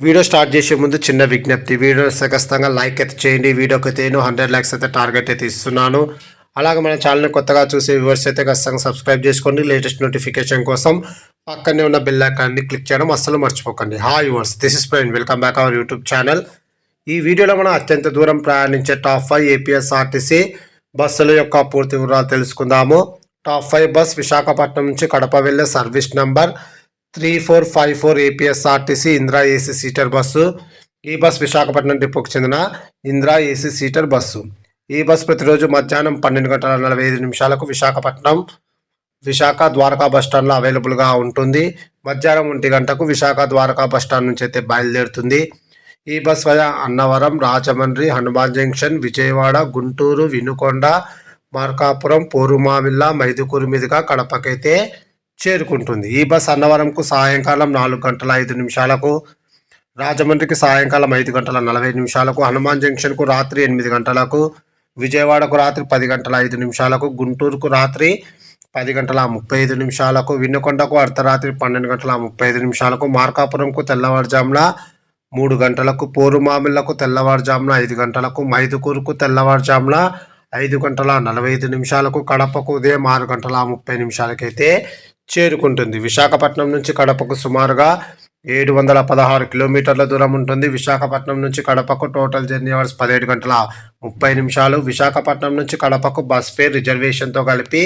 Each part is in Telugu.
వీడియో స్టార్ట్ చేసే ముందు చిన్న విజ్ఞప్తి. వీడియో ఖచ్చితంగా లైక్ అయితే చేయండి. వీడియోకి అయితే నేను హండ్రెడ్ ల్యాక్స్ అయితే టార్గెట్ అయితే ఇస్తున్నాను. అలాగే మన ఛానల్ని కొత్తగా చూసే వ్యూవర్స్ అయితే ఖచ్చితంగా సబ్స్క్రైబ్ చేసుకోండి. లేటెస్ట్ నోటిఫికేషన్ కోసం పక్కనే ఉన్న బెల్ ఐకాన్ని క్లిక్ చేయడం అస్సలు మర్చిపోకండి. Hi viewers this is ప్రైన్ welcome back our YouTube channel ఈ వీడియోలో మనం అత్యంత దూరం ప్రయాణించే టాప్ ఫైవ్ ఏపీఎస్ఆర్టీసీ బస్సుల యొక్క పూర్తి వివరాలు తెలుసుకుందాము. టాప్ ఫైవ్ బస్ విశాఖపట్నం నుంచి కడప వెళ్ళే service number three four five four APSRTC Indira AC seater bus. ఈ బస్ విశాఖపట్నం డిపోకు చెందిన ఇందిరా ఏసీ సీటర్ బస్సు. ఈ బస్ ప్రతిరోజు మధ్యాహ్నం పన్నెండు గంటల నలభై ఐదు నిమిషాలకు విశాఖపట్నం విశాఖ ద్వారకా బస్టాండ్లో అవైలబుల్గా ఉంటుంది. మధ్యాహ్నం ఒంటి గంటకు విశాఖ ద్వారకా బస్టాండ్ నుంచి అయితే బయలుదేరుతుంది. ఈ bus via Annavaram Rajahmundry Hanuman junction Vijayawada Guntur Vinukonda Markapuram Porumamilla Mydukur మీదుగా కడపకైతే చేరుకుంటుంది. ఈ బస్ అన్నవరంకు సాయంకాలం నాలుగు గంటల ఐదు నిమిషాలకు రాజమండ్రికి సాయంకాలం ఐదు గంటల నలభై నిమిషాలకు హనుమాన్ జంక్షన్కు రాత్రి ఎనిమిది గంటలకు విజయవాడకు రాత్రి పది గంటల ఐదు నిమిషాలకు గుంటూరుకు రాత్రి పది గంటల ముప్పై ఐదు నిమిషాలకు వినుకొండకు అర్ధరాత్రి పన్నెండు గంటల ముప్పై ఐదు నిమిషాలకు మార్కాపురంకు తెల్లవారుజామున మూడు గంటలకు పోరుమామిళ్ళకు తెల్లవారుజామున ఐదు గంటలకు మైదుకూరుకు తెల్లవారుజామున ఐదు గంటల నలభై ఐదు నిమిషాలకు కడపకు ఉదయం ఆరు గంటల ముప్పై నిమిషాలకైతే చేరుకుంటుంది. విశాఖపట్నం నుంచి కడపకు సుమారుగా ఏడు వందల పదహారు కిలోమీటర్ల దూరం ఉంటుంది. విశాఖపట్నం నుంచి కడపకు టోటల్ జర్నీ అవర్స్ పదిహేడు గంటల ముప్పై నిమిషాలు. విశాఖపట్నం నుంచి కడపకు బస్ ఫేర్ రిజర్వేషన్తో కలిపి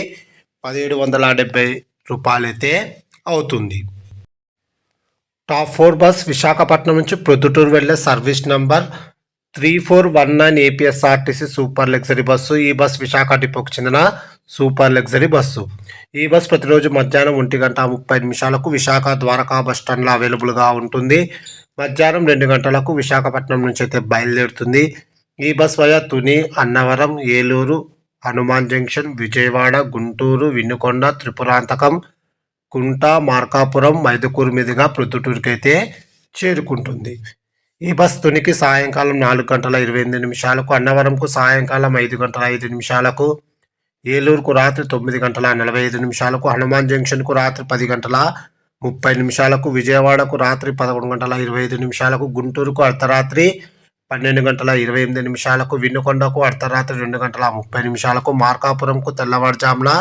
పదిహేడు వందల డెబ్బై రూపాయలైతే అవుతుంది. టాప్ ఫోర్ బస్ విశాఖపట్నం నుంచి ప్రొద్దుటూరు వెళ్ళే service number three four one nine APSRTC super luxury bus. ఈ బస్ విశాఖ డిపోకు చెందిన సూపర్ లగ్జరీ బస్సు. ఈ బస్ ప్రతిరోజు మధ్యాహ్నం ఒంటి గంట ముప్పై నిమిషాలకు విశాఖ ద్వారకా బస్ స్టాండ్లో అవైలబుల్గా ఉంటుంది. మధ్యాహ్నం రెండు గంటలకు విశాఖపట్నం నుంచి అయితే బయలుదేరుతుంది. ఈ bus via Tuni Annavaram Eluru Hanuman junction Vijayawada Guntur Vinukonda Tripuranthakam Kunta Markapuram Mydukur మీదుగా ప్రొద్దుటూరుకి అయితే చేరుకుంటుంది. ఈ బస్ తునికి సాయంకాలం నాలుగు గంటల ఇరవై ఎనిమిది నిమిషాలకు అన్నవరంకు సాయంకాలం ఐదు గంటల ఐదు నిమిషాలకు ఏలూరుకు రాత్రి తొమ్మిది గంటల నలభై ఐదు నిమిషాలకు హనుమాన్ జంక్షన్కు రాత్రి పది గంటల ముప్పై నిమిషాలకు విజయవాడకు రాత్రి పదకొండు గంటల ఇరవై ఐదు నిమిషాలకు గుంటూరుకు అర్ధరాత్రి పన్నెండు గంటల ఇరవై ఎనిమిది నిమిషాలకు వినుకొండకు అర్ధరాత్రి రెండు గంటల ముప్పై నిమిషాలకు మార్కాపురంకు తెల్లవారుజామున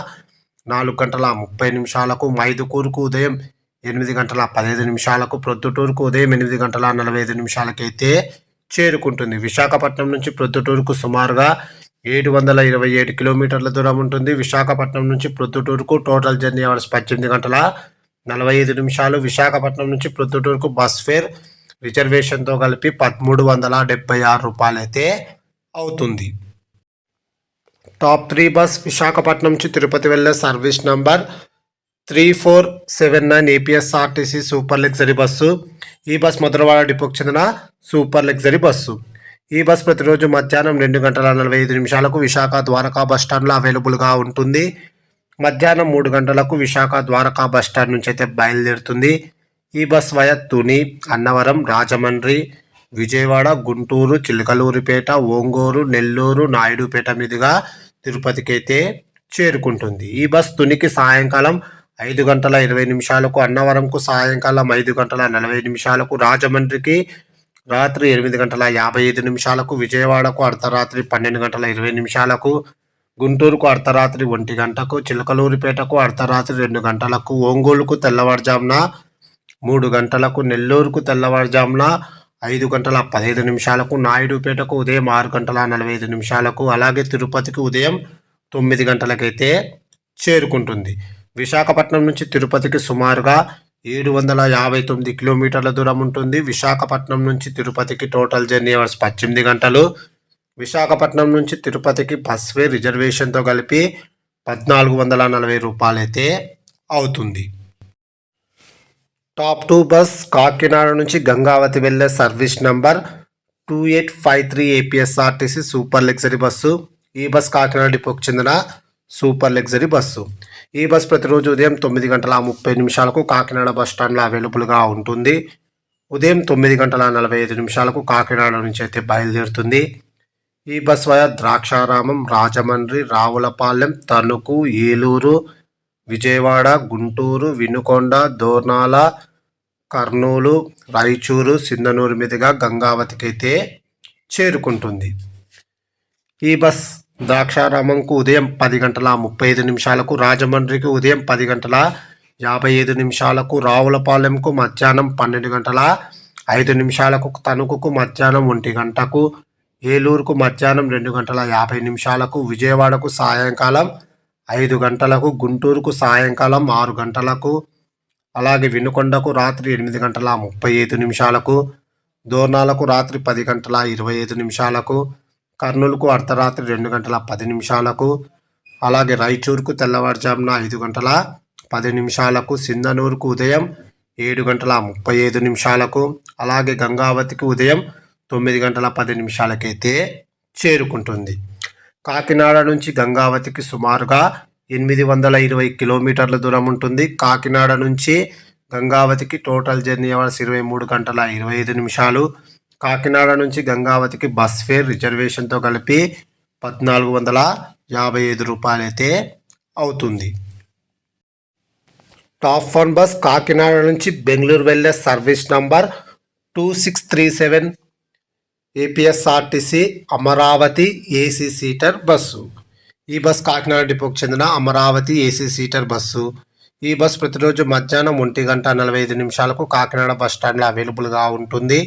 నాలుగు గంటల ముప్పై నిమిషాలకు మైదుకూరుకు ఉదయం ఎనిమిది గంటల పదహైదు నిమిషాలకు ప్రొద్దుటూరుకు ఉదయం ఎనిమిది గంటల నలభై ఐదు నిమిషాలకైతే చేరుకుంటుంది. విశాఖపట్నం నుంచి ప్రొద్దుటూరుకు సుమారుగా ఏడు వందల ఇరవై ఏడు కిలోమీటర్ల దూరం ఉంటుంది. విశాఖపట్నం నుంచి ప్రొద్దుటూరుకు టోటల్ జర్నీ అవర్స్ పద్దెనిమిది గంటల నలభై ఐదు నిమిషాలు. విశాఖపట్నం నుంచి ప్రొద్దుటూరుకు బస్ ఫేర్ రిజర్వేషన్తో కలిపి పదమూడు వందల డెబ్బై ఆరు రూపాయలైతే అవుతుంది. టాప్ త్రీ బస్ విశాఖపట్నం నుంచి తిరుపతి వెళ్ళే service number three four seven nine APSRTC super luxury bus. ఈ బస్ మొదలవాడ డిపోకి చెందిన సూపర్ లగ్జరీ బస్సు. ఈ బస్ ప్రతిరోజు మధ్యాహ్నం రెండు గంటల నలభై ఐదు నిమిషాలకు విశాఖ ద్వారకా బస్ స్టాండ్లో అవైలబుల్గా ఉంటుంది. మధ్యాహ్నం మూడు గంటలకు విశాఖ ద్వారకా బస్టాండ్ నుంచి అయితే బయలుదేరుతుంది. ఈ బస్ వయ తుని అన్నవరం రాజమండ్రి విజయవాడ గుంటూరు చిలకలూరిపేట ఒంగోలు నెల్లూరు నాయుడుపేట మీదుగా తిరుపతికి అయితే చేరుకుంటుంది. ఈ బస్ తునికి సాయంకాలం ఐదు గంటల ఇరవై నిమిషాలకు అన్నవరంకు సాయంకాలం ఐదు గంటల నలభై నిమిషాలకు రాజమండ్రికి రాత్రి ఎనిమిది గంటల యాభై ఐదు నిమిషాలకు విజయవాడకు అర్ధరాత్రి పన్నెండు గంటల ఇరవై నిమిషాలకు గుంటూరుకు అర్ధరాత్రి ఒంటి గంటకు చిలకలూరిపేటకు అర్ధరాత్రి రెండు గంటలకు ఒంగోలుకు తెల్లవారుజామున మూడు గంటలకు నెల్లూరుకు తెల్లవారుజామున ఐదు గంటల పదహైదు నిమిషాలకు నాయుడుపేటకు ఉదయం ఆరు గంటల నలభై ఐదు నిమిషాలకు అలాగే తిరుపతికి ఉదయం తొమ్మిది గంటలకైతే చేరుకుంటుంది. విశాఖపట్నం నుంచి తిరుపతికి సుమారుగా ఏడు వందల యాభై తొమ్మిది కిలోమీటర్ల దూరం ఉంటుంది. విశాఖపట్నం నుంచి తిరుపతికి టోటల్ జర్నీ అవర్స్ పద్దెనిమిది గంటలు. విశాఖపట్నం నుంచి తిరుపతికి బస్ రిజర్వేషన్తో కలిపి పద్నాలుగు వందల నలభై రూపాయలైతే అవుతుంది. టాప్ టూ బస్ కాకినాడ నుంచి గంగావతి వెళ్ళే service number two eight five three APSRTC super luxury bus ఈ బస్ కాకినాడ డిపోకి చెందిన సూపర్ లగ్జరీ బస్సు ఈ బస్ ప్రతిరోజు ఉదయం తొమ్మిది గంటల ముప్పై నిమిషాలకు కాకినాడ బస్ స్టాండ్లో అవైలబుల్గా ఉంటుంది. ఉదయం తొమ్మిది గంటల నలభై ఐదు నిమిషాలకు కాకినాడ నుంచి అయితే బయలుదేరుతుంది. ఈ బస్ వయా ద్రాక్షారామం రాజమండ్రి రావులపాలెం తణుకు ఏలూరు విజయవాడ గుంటూరు వినుకొండ దోర్నాల కర్నూలు రాయచూరు సింధనూరు మీదుగా గంగావతికి అయితే చేరుకుంటుంది. ఈ బస్ ద్రాక్షారామంకు ఉదయం పది గంటల ముప్పై ఐదు నిమిషాలకు రాజమండ్రికి ఉదయం పది గంటల యాభై ఐదు నిమిషాలకు రావులపాలెంకు మధ్యాహ్నం పన్నెండు గంటల ఐదు నిమిషాలకు తణుకుకు మధ్యాహ్నం ఒంటి గంటకు ఏలూరుకు మధ్యాహ్నం రెండు గంటల యాభై నిమిషాలకు విజయవాడకు సాయంకాలం ఐదు గంటలకు గుంటూరుకు సాయంకాలం ఆరు గంటలకు అలాగే వినుకొండకు రాత్రి ఎనిమిది గంటల ముప్పై ఐదు నిమిషాలకు దోర్నాలకు రాత్రి పది గంటల ఇరవై ఐదు నిమిషాలకు కర్నూలుకు అర్ధరాత్రి రెండు గంటల పది నిమిషాలకు అలాగే రాయచూరుకు తెల్లవారుజామున ఐదు గంటల పది నిమిషాలకు సింధనూరుకు ఉదయం ఏడు గంటల ముప్పై ఐదు నిమిషాలకు అలాగే గంగావతికి ఉదయం తొమ్మిది గంటల పది నిమిషాలకైతే చేరుకుంటుంది. కాకినాడ నుంచి గంగావతికి సుమారుగా ఎనిమిది వందల ఇరవై కిలోమీటర్ల దూరం ఉంటుంది. కాకినాడ నుంచి గంగావతికి టోటల్ జర్నీ అవర్స్ ఇరవై మూడు గంటల ఇరవై ఐదు నిమిషాలు కాకినాడ నుంచి గంగావతికి బస్ ఫేర్ రిజర్వేషన్తో కలిపి పద్నాలుగు వందల యాభై ఐదు రూపాయలైతే అవుతుంది. టాప్ వన్ బస్ కాకినాడ నుంచి బెంగళూరు వెళ్ళే service number two six three seven APSRTC Amaravati AC seater bus. ఈ బస్ కాకినాడ డిపోకు చెందిన అమరావతి ఏసీ సీటర్ బస్సు. ఈ బస్ ప్రతిరోజు మధ్యాహ్నం ఒంటి గంట నలభై ఐదు నిమిషాలకు కాకినాడ బస్ స్టాండ్లో అవైలబుల్గా ఉంటుంది.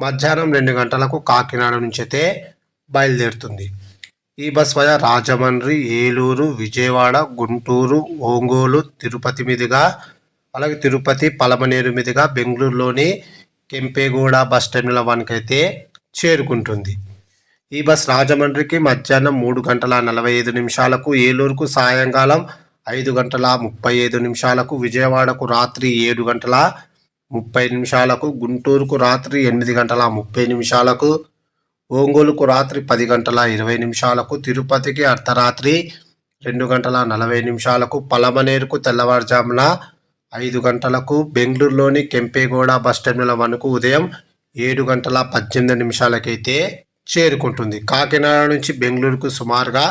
మధ్యాహ్నం రెండు గంటలకు కాకినాడ నుంచి అయితే బయలుదేరుతుంది. ఈ బస్ వల్ల రాజమండ్రి ఏలూరు విజయవాడ గుంటూరు ఒంగోలు తిరుపతి మీదుగా అలాగే తిరుపతి పలమనేరు మీదుగా బెంగళూరులోని కెంపేగూడ బస్ టెర్మినల్ వన్కి అయితే చేరుకుంటుంది. ఈ బస్ రాజమండ్రికి మధ్యాహ్నం మూడు గంటల నలభై ఐదు నిమిషాలకు ఏలూరుకు సాయంకాలం ఐదు గంటల ముప్పై ఐదు నిమిషాలకు విజయవాడకు రాత్రి ఏడు గంటల ముప్పై నిమిషాలకు గుంటూరుకు రాత్రి ఎనిమిది గంటల ముప్పై నిమిషాలకు ఒంగోలుకు రాత్రి పది గంటల ఇరవై నిమిషాలకు తిరుపతికి అర్ధరాత్రి రెండు గంటల నలభై నిమిషాలకు పలమనేరుకు తెల్లవారుజామున ఐదు గంటలకు బెంగళూరులోని కెంపేగౌడ బస్ టెర్మినల్ వన్కు ఉదయం ఏడు గంటల పద్దెనిమిది నిమిషాలకైతే చేరుకుంటుంది. కాకినాడ నుంచి బెంగళూరుకు సుమారుగా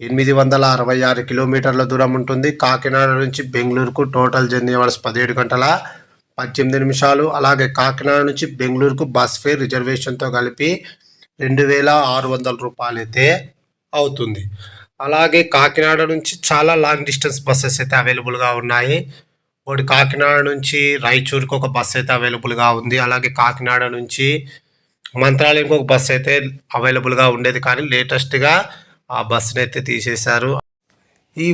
ఎనిమిది వందల అరవై ఆరు కిలోమీటర్ల దూరం ఉంటుంది. కాకినాడ నుంచి బెంగళూరుకు టోటల్ జర్నీ అవర్స్ పదిహేడు గంటల పద్దెనిమిది నిమిషాలు. అలాగే కాకినాడ నుంచి బెంగళూరుకు బస్ ఫేర్ రిజర్వేషన్తో కలిపి రెండు వేల ఆరు వందల రూపాయలు అయితే అవుతుంది. అలాగే కాకినాడ నుంచి చాలా లాంగ్ డిస్టెన్స్ బస్సెస్ అయితే అవైలబుల్గా ఉన్నాయి. ఒకటి కాకినాడ నుంచి రాయచూరుకు ఒక బస్సు అయితే అవైలబుల్గా ఉంది. అలాగే కాకినాడ నుంచి మంత్రాలయంకి ఒక బస్ అయితే అవైలబుల్గా ఉండేది. కానీ లేటెస్ట్గా ఆ బస్సుని అయితే తీసేశారు. ఈ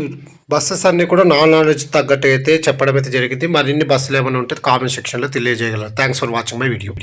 బస్సెస్ అన్నీ కూడా నాన్ నాలెడ్జ్ తగ్గట్టు అయితే చెప్పడం అయితే జరిగింది. మరిన్ని బస్సులు ఏమైనా ఉంటే కామెంట్ సెక్షన్లో తెలియజేయగలరు. Thanks for watching my video